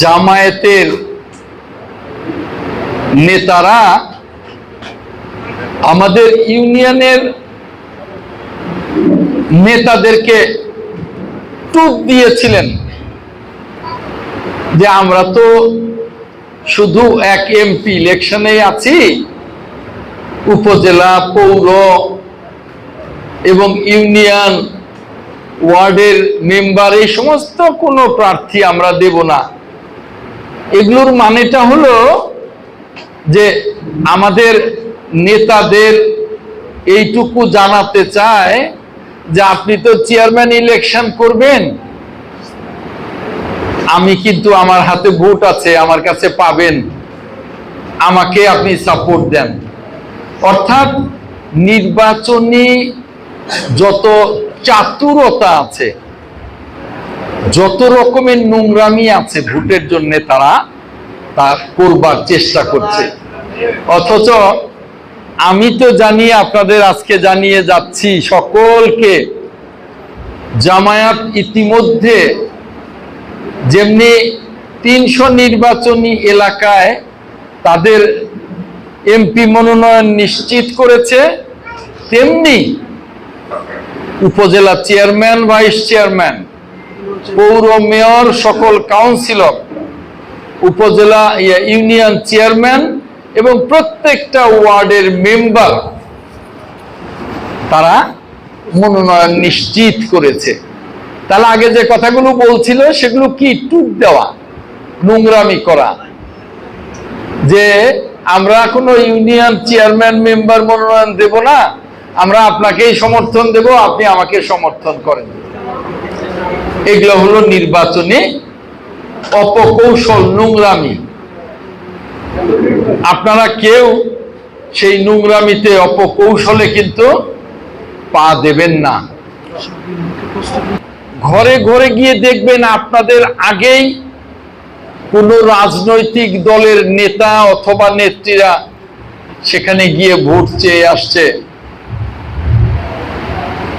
জামায়াতের নেতারা আমাদের ইউনিয়নের নেতাদেরকে টুপ দিয়েছিলেন যে আমরা তো শুধু এক এমপি ইলেকশনে আছি, উপজেলা, পৌর এবং ইউনিয়ন ওয়ার্ডের মেম্বার, এই সমস্ত কোনো প্রার্থী আমরা দেব না। এগুলোর মানেটা হলো যে আমাদের নেতাদের এইটুকু জানাতে চায় যে আপনি তো চেয়ারম্যান ইলেকশন করবেন। আমি কিন্তু আমার হাতে ভোট আছে, আমার কাছে পাবেন। আমাকে আপনি সাপোর্ট দেন। অর্থাৎ নির্বাচনী যত চাতুরতা আছে যত রকমের নোংরামি আছে ভোটের জন্য তারা তা করবার চেষ্টা করছে। অথচ আমি তো জানি, আপনাদের আজকে জানিয়ে যাচ্ছি, সকলকে জামায়াত ইতিমধ্যে যেমনি তিনশো নির্বাচনী এলাকায় তাদের এমপি মনোনয়ন নিশ্চিত করেছে, তেমনি উপজেলা চেয়ারম্যান, ভাইস চেয়ারম্যান পৌর মেয়র, সকল কাউন্সিলর, উপজেলা ইউনিয়ন চেয়ারম্যান এবং প্রত্যেকটা ওয়ার্ডের মেম্বার, তারা মনোনয়ন নিশ্চিত করেছে। তাহলে আগে যে কথাগুলো বলছিল, সেগুলো কি টুক দেওয়া, নোংরামি করা? যে আমরা কোনো ইউনিয়ন চেয়ারম্যান, মেম্বার মনোনয়ন দেব না, আমরা আপনাকেই সমর্থন দেব, আপনি আমাকে সমর্থন করেন। এগুলো হলো নির্বাচনে অপকৌশল নোংরামি। আপনারা কেউ সেই নোংরামিতে অপকৌশলে কিন্তু পা দেবেন না। ঘরে ঘরে গিয়ে দেখবেন আপনাদের আগেই কোন রাজনৈতিক দলের নেতা অথবা নেত্রীরা সেখানে গিয়ে ভোট চেয়ে আসছে।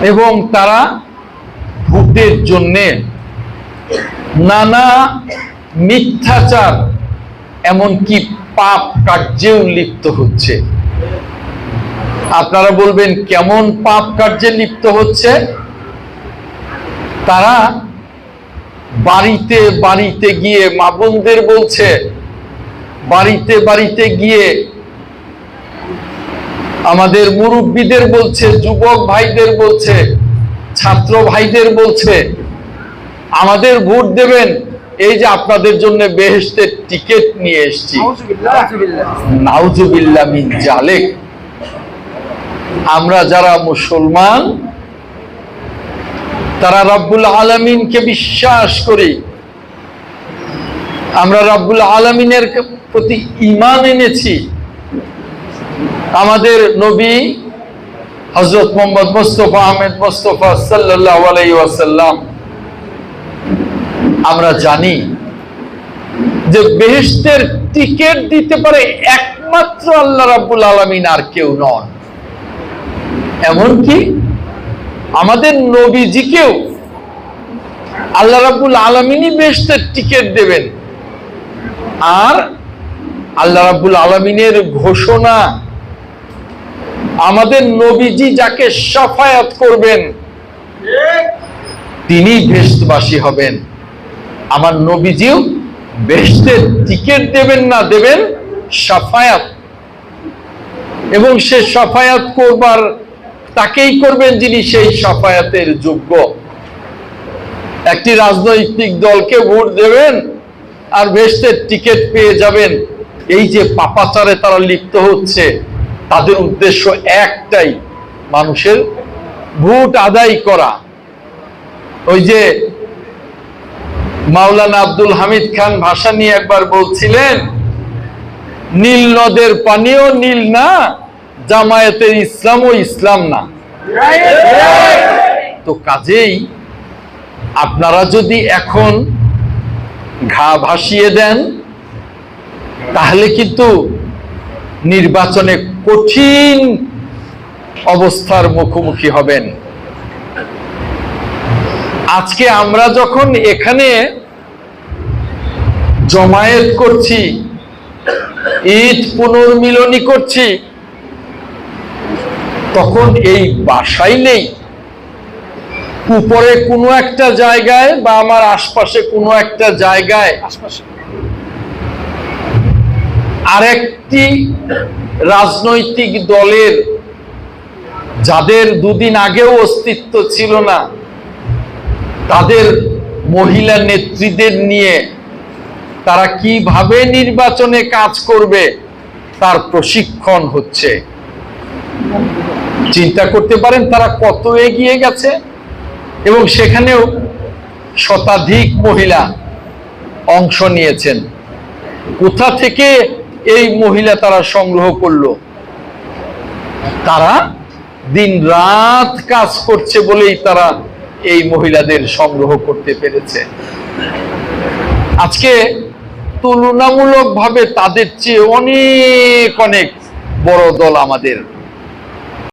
এবং তারা ভোটের জন্যে নানা মিথ্যাচার, এমনকি পাপ কার্যেও লিপ্ত হচ্ছে। আপনারা বলবেন, কেমন পাপ কার্যে লিপ্ত হচ্ছে? তারা বাড়িতে বাড়িতে গিয়ে, মা বোনদের বলছে, বাড়িতে বাড়িতে গিয়ে আমাদের মুরব্বীদের বলছে, যুবক ভাইদের বলছে ছাত্র ভাইদের বলছে, আমাদের ভোট দেবেন, এই যে আপনাদের জন্য বেহেস্তের টিকিট নিয়ে এসেছি। নাউজুবিল্লাহ মিন জালেক। আমরা যারা মুসলমান, তারা রাব্বুল আলমিনকে বিশ্বাস করি। আমরা রাব্বুল আলমিনের প্রতি ইমান এনেছি। আমাদের নবী হজরত মোহাম্মদ মোস্তফা আহমেদ মোস্তফা সাল্লাহ আমরা জানি যে বেহেস্তের টিকিট দিতে পারে একমাত্র আল্লাহ রাব্বুল আলমিন আর কেউ নন। এমনকি আমাদের নবীজিকেও আল্লাহ রাব্বুল আলমিনই বেহেস্তের টিকিট দেবেন। আর আল্লাহ রাব্বুল আলমিনের ঘোষণা আমাদের নবীজি যাকে সাফায়াত করবেন, তিনি ভেস্টবাসী হবেন। আমার নবীজিও বেহেস্তের টিকিট দেবেন না, দেবেন সাফায়াত। এবং সে সাফায়াত করবার, তাকেই করবেন যিনি সেই সাফায়াতের যোগ্য। একটি রাজনৈতিক দলকে ভোট দেবেন আর বেহেস্তের টিকিট পেয়ে যাবেন। এই যে পাপাচারে তারা লিপ্ত হচ্ছে তাদের উদ্দেশ্য একটাই, মানুষের ভোট আদায় করা। ওই যে মাওলানা আব্দুল হামিদ খান ভাষা নিয়ে একবার বলছিলেন, নীল নদের পানিও নীল না, জামায়াতের ইসলামও ইসলাম না। তো কাজেই আপনারা যদি এখন ঘা ভাসিয়ে দেন, তাহলে কিন্তু নির্বাচনে কঠিন অবস্থার মুখোমুখি হবেন। আজকে আমরা যখন এখানে জমায়েত করছি ঈদ পুনর্মিলনী করছি তখন এই বাসাই নেই। উপরে কোনো একটা জায়গায় বা আমার আশপাশে কোনো একটা জায়গায় আশপাশে। আরেকটি রাজনৈতিক দলের যাদের দুদিন আগেও অস্তিত্ব ছিল না, তাদের মহিলা নেত্রীদের নিয়ে তারা কীভাবে নির্বাচনে কাজ করবে তার প্রশিক্ষণ হচ্ছে। চিন্তা করতে পারেন তারা কত এগিয়ে গেছে এবং সেখানেও শতাধিক মহিলা অংশ নিয়েছেন। কোথা থেকে এই মহিলা তারা সংগ্রহ করল। তারা দিন রাত কাজ করছে বলেই তারা এই মহিলাদের সংগ্রহ করতে পেরেছে। আজকে তুলনামূলকভাবে তাদের চেয়ে অনেক অনেক বড় দল আমাদের।